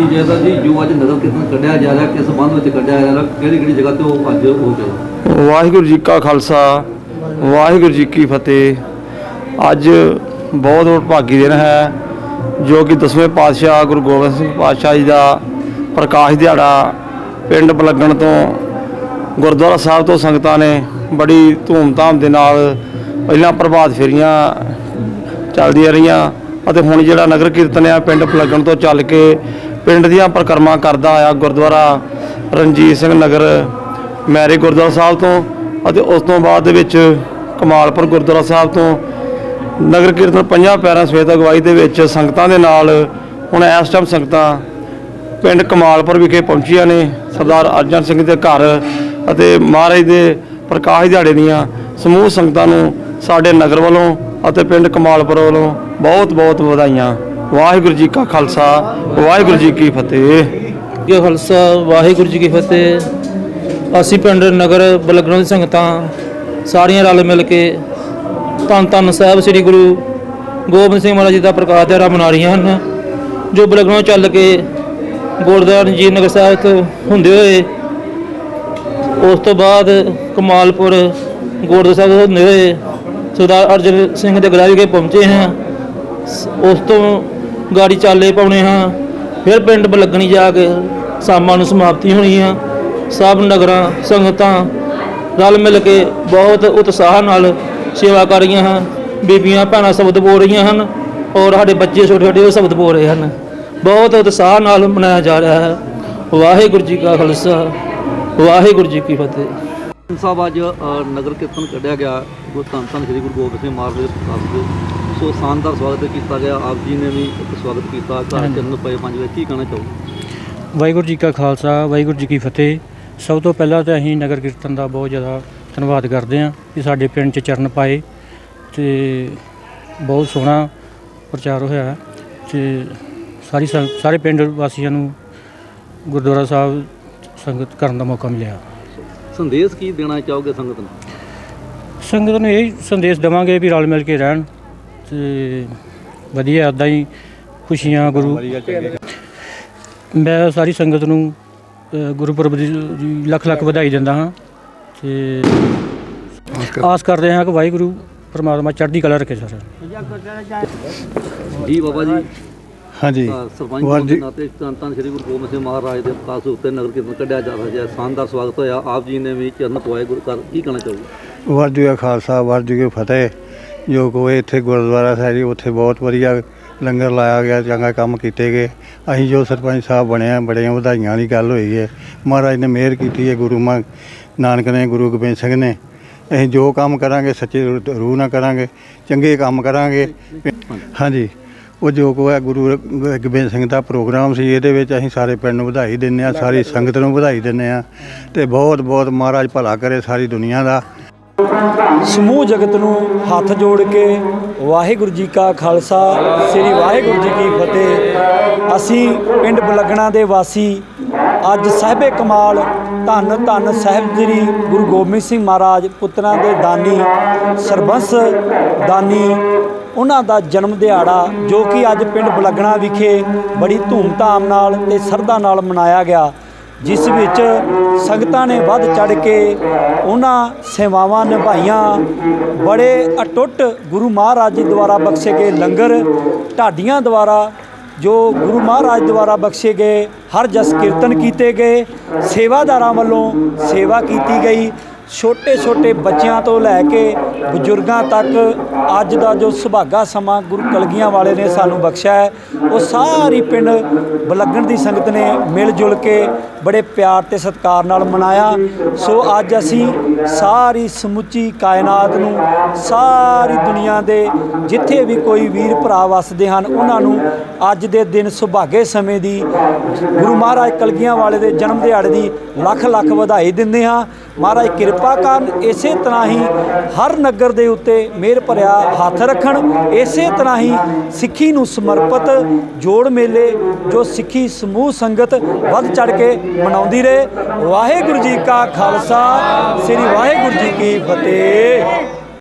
ਜੀ ਜੈਸਾ ਜੀ ਜੋ ਅੱਜ ਨਗਰ ਕੀਰਤਨ ਕੱਢਿਆ ਜਾ ਰਿਹਾ, ਕਿਸ ਸੰਬੰਧ ਵਿੱਚ ਕੱਢਿਆ ਜਾ ਰਿਹਾ, ਕਿਹੜੀ ਕਿਹੜੀ ਜਗ੍ਹਾ ਤੇ ਉਹ ਅੱਜ ਹੋ ਗਿਆ ਵਾਹਿਗੁਰੂ ਜੀ ਕਾ ਖਾਲਸਾ, ਵਾਹਿਗੁਰੂ ਜੀ ਕੀ ਫਤਿਹ। ਅੱਜ ਬਹੁਤ ਭਾਗੀ ਦਿਨ ਹੈ, ਜੋ ਕਿ ਦਸਵੇਂ ਪਾਤਸ਼ਾਹ ਗੁਰੂ ਗੋਬਿੰਦ ਸਿੰਘ ਪਾਤਸ਼ਾਹ ਜੀ ਦਾ ਪ੍ਰਕਾਸ਼ ਦਿਹਾੜਾ ਪਿੰਡ ਬਲੱਗਣ ਤੋਂ ਗੁਰਦੁਆਰਾ ਸਾਹਿਬ ਤੋਂ ਸੰਗਤਾਂ ਨੇ ਬੜੀ ਧੂਮ-ਧਾਮ ਦੇ ਨਾਲ ਪਹਿਲਾਂ ਪ੍ਰਭਾਤ ਫੇਰੀਆਂ ਚੱਲਦੀਆਂ ਰਹੀਆਂ ਅਤੇ ਹੁਣ ਜਿਹੜਾ ਨਗਰ ਕੀਰਤਨ ਆ, ਪਿੰਡ ਪਲੱਗਣ ਤੋਂ ਚੱਲ ਕੇ ਪਿੰਡ ਦੀਆਂ ਪਰਿਕਰਮਾ ਕਰਦਾ ਆਇਆ ਗੁਰਦੁਆਰਾ ਰਣਜੀਤ ਸਿੰਘ ਨਗਰ, ਮੈਰੇ ਗੁਰਦੁਆਰਾ ਸਾਹਿਬ ਤੋਂ ਅਤੇ ਉਸ ਤੋਂ ਬਾਅਦ ਦੇ ਵਿੱਚ ਕਮਾਲਪੁਰ ਗੁਰਦੁਆਰਾ ਸਾਹਿਬ ਤੋਂ ਨਗਰ ਕੀਰਤਨ ਪੰਜਾਂ ਪੈਰਾਂ ਸਵੇਤ ਅਗਵਾਈ ਦੇ ਵਿੱਚ ਸੰਗਤਾਂ ਦੇ ਨਾਲ ਹੁਣ ਇਸ ਟਾਈਮ ਸੰਗਤਾਂ ਪਿੰਡ ਕਮਾਲਪੁਰ ਵਿਖੇ ਪਹੁੰਚੀਆਂ ਨੇ, ਸਰਦਾਰ ਅਰਜਨ ਸਿੰਘ ਦੇ ਘਰ ਅਤੇ ਮਹਾਰਾਜ ਦੇ ਪ੍ਰਕਾਸ਼ ਦਿਹਾੜੇ ਦੀਆਂ ਸਮੂਹ ਸੰਗਤਾਂ ਨੂੰ ਸਾਡੇ ਨਗਰ ਵੱਲੋਂ ਅਤੇ ਪਿੰਡ ਕਮਾਲਪੁਰ ਵੱਲੋਂ ਬਹੁਤ ਬਹੁਤ ਵਧਾਈਆਂ। ਵਾਹਿਗੁਰੂ ਜੀ ਕਾ ਖਾਲਸਾ, ਵਾਹਿਗੁਰੂ ਜੀ ਕੀ ਫਤਿਹ। ਜੀ ਖਾਲਸਾ, ਵਾਹਿਗੁਰੂ ਜੀ ਕੀ ਫਤਿਹ। ਅਸੀਂ ਪਿੰਡ ਨਗਰ ਬਲਗਣਾ ਦੀ ਸੰਗਤਾਂ ਸਾਰੀਆਂ ਰਲ ਮਿਲ ਕੇ ਧੰਨ ਧੰਨ ਸਾਹਿਬ ਸ੍ਰੀ ਗੁਰੂ ਗੋਬਿੰਦ ਸਿੰਘ ਮਹਾਰਾਜ ਜੀ ਦਾ ਪ੍ਰਕਾਸ਼ ਦਿਹਾੜਾ ਮਨਾ ਰਹੀਆਂ ਹਨ, ਜੋ ਬਲਗਣਾ ਚੱਲ ਕੇ ਗੁਰਦੁਆਰਾ ਰਣਜੀਤ ਨਗਰ ਸਾਹਿਬ ਤੋਂ ਹੁੰਦੇ ਹੋਏ, ਉਸ ਤੋਂ ਬਾਅਦ ਕਮਾਲਪੁਰ ਗੁਰਦੁਆਰਾ ਸਾਹਿਬ ਹੁੰਦੇ ਹੋਏ, ਸਰਦਾਰ ਅਰਜਨ ਸਿੰਘ ਦੇ ਗਰਾਜ ਵਿਖੇ ਪਹੁੰਚੇ ਹਾਂ। ਸ- ਉਸ ਤੋਂ ਗਾੜੀ ਚਾਲੇ ਪਾਉਣੇ ਹਾਂ। ਫਿਰ ਪਿੰਡ ਬਲਗਣੀ ਜਾ ਕੇ ਸ਼ਾਮਾਂ ਨੂੰ ਸਮਾਪਤੀ ਹੋਣੀ ਆ। ਸਭ ਨਗਰਾਂ, ਸੰਗਤਾਂ ਰਲ ਮਿਲ ਕੇ ਬਹੁਤ ਉਤਸ਼ਾਹ ਨਾਲ ਸੇਵਾ ਕਰ ਰਹੀਆਂ ਹਨ। ਬੀਬੀਆਂ ਭੈਣਾਂ ਸ਼ਬਦ ਬੋਲ ਰਹੀਆਂ ਹਨ ਔਰ ਸਾਡੇ ਬੱਚੇ ਛੋਟੇ ਛੋਟੇ ਉਹ ਸ਼ਬਦ ਬੋਲ ਰਹੇ ਹਨ। ਬਹੁਤ ਉਤਸ਼ਾਹ ਨਾਲ ਮਨਾਇਆ ਜਾ ਰਿਹਾ ਹੈ। ਵਾਹਿਗੁਰੂ ਜੀ ਕਾ ਖਾਲਸਾ, ਵਾਹਿਗੁਰੂ ਜੀ ਕੀ ਫਤਿਹ। ਸਾਹਿਬ, ਅੱਜ ਨਗਰ ਕੀਰਤਨ ਕੱਢਿਆ ਗਿਆ। ਗੁਰੂ ਧੰਨ ਧੰਨ ਸ੍ਰੀ ਗੁਰੂ ਗੋਬਿੰਦ ਸਿੰਘ ਮਹਾਰਾਜ ਦੇ ਪ੍ਰਕਾਸ਼ ਦੇ ਸੋ ਸ਼ਾਨਦਾਰ ਸਵਾਗਤ ਕੀਤਾ ਗਿਆ। ਆਪ ਜੀ ਨੇ ਵੀ ਇੱਕ ਸਵਾਗਤ ਕੀਤਾ। ਘਰ ਚਰਨ ਪਏ ਪੰਜ ਵਜੇ। ਕੀ ਕਹਿਣਾ ਚਾਹੋਗੇ? ਵਾਹਿਗੁਰੂ ਜੀ ਕਾ ਖਾਲਸਾ ਵਾਹਿਗੁਰੂ ਜੀ ਕੀ ਫਤਿਹ। ਸਭ ਤੋਂ ਪਹਿਲਾਂ ਤਾਂ ਅਸੀਂ ਨਗਰ ਕੀਰਤਨ ਦਾ ਬਹੁਤ ਜ਼ਿਆਦਾ ਧੰਨਵਾਦ ਕਰਦੇ ਹਾਂ ਕਿ ਸਾਡੇ ਪਿੰਡ 'ਚ ਚਰਨ ਪਾਏ ਤੇ ਬਹੁਤ ਸੋਹਣਾ ਪ੍ਰਚਾਰ ਹੋਇਆ ਤੇ ਸਾਰੀ ਸਾਰੇ ਪਿੰਡ ਵਾਸੀਆਂ ਨੂੰ ਗੁਰਦੁਆਰਾ ਸਾਹਿਬ ਸੰਗਤ ਕਰਨ ਦਾ ਮੌਕਾ ਮਿਲਿਆ। ਸੰਦੇਸ਼ ਕੀ ਦੇਣਾ ਚਾਹੋਗੇ ਸੰਗਤ ਨੂੰ? ਸੰਗਤ ਨੂੰ ਇਹ ਸੰਦੇਸ਼ ਦੇਵਾਂਗੇ ਵੀ ਰਲ ਮਿਲ ਕੇ ਰਹਿਣ। ਤੇ ਵਧੀਆ ਇੱਦਾਂ ਹੀ ਖੁਸ਼ੀਆਂ ਗੁਰੂ ਮੈਂ ਸਾਰੀ ਸੰਗਤ ਨੂੰ ਗੁਰਪੁਰਬ ਦੀ ਲੱਖ ਲੱਖ ਵਧਾਈ ਦਿੰਦਾ ਹਾਂ ਤੇ ਆਸ ਕਰਦੇ ਹਾਂ ਕਿ ਵਾਹਿਗੁਰੂ ਪਰਮਾਤਮਾ ਚੜ੍ਹਦੀ ਕਲਾ ਰੱਖੇ ਸਰ ਜੀ ਬਾਬਾ ਜੀ। ਹਾਂਜੀ। ਸਰਪੰਚ ਦੇ। ਨਾਤੇ ਧੰਨ ਸ੍ਰੀ ਗੁਰੂ ਗੋਬਿੰਦ ਸਿੰਘ ਮਹਾਰਾਜ ਦੇ ਪ੍ਰਕਾਸ਼ ਉੱਤੇ ਨਗਰ ਕੀਰਤਨ ਕੱਢਿਆ ਜਾ ਰਿਹਾ ਹੈ। ਸ਼ਾਨਦਾਰ ਸਵਾਗਤ ਹੋਇਆ। ਆਪ ਜੀ ਨੇ ਵੀ ਚਰਨ ਪਵਾਏ ਗੁਰੂ ਘਰ। ਕੀ ਕਹਿਣਾ ਚਾਹੋਗੇ? ਵਾਹਿਗੁਰੂ ਖਾਲਸਾ ਵਾਹਿਗੁਰੂ ਫਤਿਹ। ਜੋ ਕੋਈ ਇੱਥੇ ਗੁਰਦੁਆਰਾ ਸਾਹਿਬ ਜੀ, ਉੱਥੇ ਬਹੁਤ ਵਧੀਆ ਲੰਗਰ ਲਾਇਆ ਗਿਆ, ਚੰਗਾ ਕੰਮ ਕੀਤੇ ਗਏ। ਅਸੀਂ ਜੋ ਸਰਪੰਚ ਸਾਹਿਬ ਬਣਿਆ ਬੜੀਆਂ ਵਧਾਈਆਂ ਵਾਲੀ ਗੱਲ ਹੋਈ ਹੈ। ਮਹਾਰਾਜ ਨੇ ਮਿਹਰ ਕੀਤੀ ਹੈ, ਗੁਰੂ ਮਾ, ਨਾਨਕ ਨੇ, ਗੁਰੂ ਗੋਬਿੰਦ ਸਿੰਘ ਨੇ। ਅਸੀਂ ਜੋ ਕੰਮ ਕਰਾਂਗੇ, ਸੱਚੇ ਰੂ- ਰੂਹ ਨਾਲ ਕਰਾਂਗੇ, ਚੰਗੇ ਕੰਮ ਕਰਾਂਗੇ। ਹਾਂਜੀ, ਉਹ ਜੋ ਕੋ ਹੈ, ਗੁਰੂ ਗੋਬਿੰਦ ਸਿੰਘ ਦਾ ਪ੍ਰੋਗਰਾਮ ਸੀ, ਇਹਦੇ ਵਿੱਚ ਅਸੀਂ ਸਾਰੇ ਪਿੰਡ ਨੂੰ ਵਧਾਈ ਦਿੰਦੇ ਆ ਸਾਰੀ ਸੰਗਤ ਨੂੰ ਵਧਾਈ ਦਿੰਦੇ ਆ ਤੇ ਬਹੁਤ ਬਹੁਤ ਮਹਾਰਾਜ ਭਲਾ ਕਰੇ ਸਾਰੀ ਦੁਨੀਆ ਦਾ। ਸਮੂਹ ਜਗਤ ਨੂੰ ਹੱਥ ਜੋੜ ਕੇ ਵਾਹਿਗੁਰੂ ਜੀ ਕਾ ਖਾਲਸਾ, ਸ੍ਰੀ ਵਾਹਿਗੁਰੂ ਜੀ ਕੀ ਫਤਿਹ। ਅਸੀਂ ਪਿੰਡ ਬਲਗਣਾ ਦੇ ਵਾਸੀ, ਅੱਜ ਸਾਹਿਬੇ ਕਮਾਲ ਧੰਨ ਧੰਨ ਸਾਹਿਬ ਸ੍ਰੀ ਗੁਰੂ ਗੋਬਿੰਦ ਸਿੰਘ ਮਹਾਰਾਜ ਪੁੱਤਰਾਂ ਦੇ ਦਾਨੀ, ਸਰਬੰਸ ਦਾਨੀ, ਉਹਨਾਂ ਦਾ ਜਨਮ ਦਿਹਾੜਾ, ਜੋ ਕਿ ਅੱਜ ਪਿੰਡ ਬਲਗਣਾ ਵਿਖੇ ਬੜੀ ਧੂਮ-ਧਾਮ ਨਾਲ ਤੇ ਸਰਧਾ ਨਾਲ ਮਨਾਇਆ ਗਿਆ। ਜਿਸ ਵਿੱਚ ਸੰਗਤਾਂ ਨੇ ਵੱਧ ਚੜ ਕੇ ਉਹਨਾਂ ਸੇਵਾਵਾਂ ਨਿਭਾਈਆਂ। ਬੜੇ ਅਟੁੱਟ ਗੁਰੂ ਮਹਾਰਾਜ ਜੀ ਦੁਆਰਾ ਬਖਸ਼ੇ ਗਏ ਲੰਗਰ, ਢਾਡੀਆਂ ਦੁਆਰਾ ਜੋ ਗੁਰੂ ਮਹਾਰਾਜ ਦੁਆਰਾ ਬਖਸ਼ੇ ਗਏ, ਹਰ ਜਸ ਕੀਰਤਨ ਕੀਤੇ ਗਏ, ਸੇਵਾਦਾਰਾਂ ਵੱਲੋਂ ਸੇਵਾ ਕੀਤੀ ਗਈ। ਛੋਟੇ ਛੋਟੇ ਬੱਚਿਆਂ ਤੋਂ ਲੈ ਕੇ ਬਜ਼ੁਰਗਾਂ ਤੱਕ ਅੱਜ ਦਾ ਜੋ ਸੁਭਾਗਾ ਸਮਾਂ ਗੁਰੂ ਕਲਗੀਆਂ ਵਾਲੇ ਨੇ ਸਾਨੂੰ ਬਖਸ਼ਿਆ ਹੈ, ਉਹ ਸਾਰੀ ਪਿੰਡ ਬਲੱਗਣ ਦੀ ਸੰਗਤ ਨੇ ਮਿਲ ਜੁਲ ਕੇ ਬੜੇ ਪਿਆਰ ਤੇ ਸਤਿਕਾਰ ਨਾਲ ਮਨਾਇਆ। ਸੋ ਅੱਜ ਅਸੀਂ ਸਾਰੀ ਸਮੁੱਚੀ ਕਾਇਨਾਤ ਨੂੰ, ਸਾਰੀ ਦੁਨੀਆ ਦੇ ਜਿੱਥੇ ਵੀ ਕੋਈ ਵੀਰ ਭਰਾ ਵਸਦੇ ਹਨ, ਉਹਨਾਂ ਨੂੰ ਅੱਜ ਦੇ ਦਿਨ ਸੁਭਾਗੇ ਸਮੇਂ ਦੀ ਗੁਰੂ ਮਹਾਰਾਜ ਕਲਗੀਆਂ ਵਾਲੇ ਦੇ ਜਨਮ ਦਿਹਾੜੇ ਦੀ ਲੱਖ ਲੱਖ ਵਧਾਈ ਦਿੰਦੇ ਹਾਂ। ਮਹਾਰਾਜ ਕਿਰਪਾ ਕਰਨ, ਇਸੇ ਤਰ੍ਹਾਂ ਹੀ ਹਰ ਨਗਰ ਦੇ ਉੱਤੇ ਮੇਰ ਭਰਿਆ ਹੱਥ ਰੱਖਣ, ਇਸੇ ਤਰ੍ਹਾਂ ਹੀ ਸਿੱਖੀ ਨੂੰ ਸਮਰਪਿਤ ਜੋੜ ਮੇਲੇ, ਜੋ ਸਿੱਖੀ ਸਮੂਹ ਸੰਗਤ ਵੱਧ ਚੜ ਕੇ ਮਨਾਉਂਦੀ ਰਹੇ। ਵਾਹਿਗੁਰੂ ਜੀ ਕਾ ਖਾਲਸਾ, ਸ੍ਰੀ ਵਾਹਿਗੁਰੂ ਜੀ ਕੀ ਫਤਿਹ।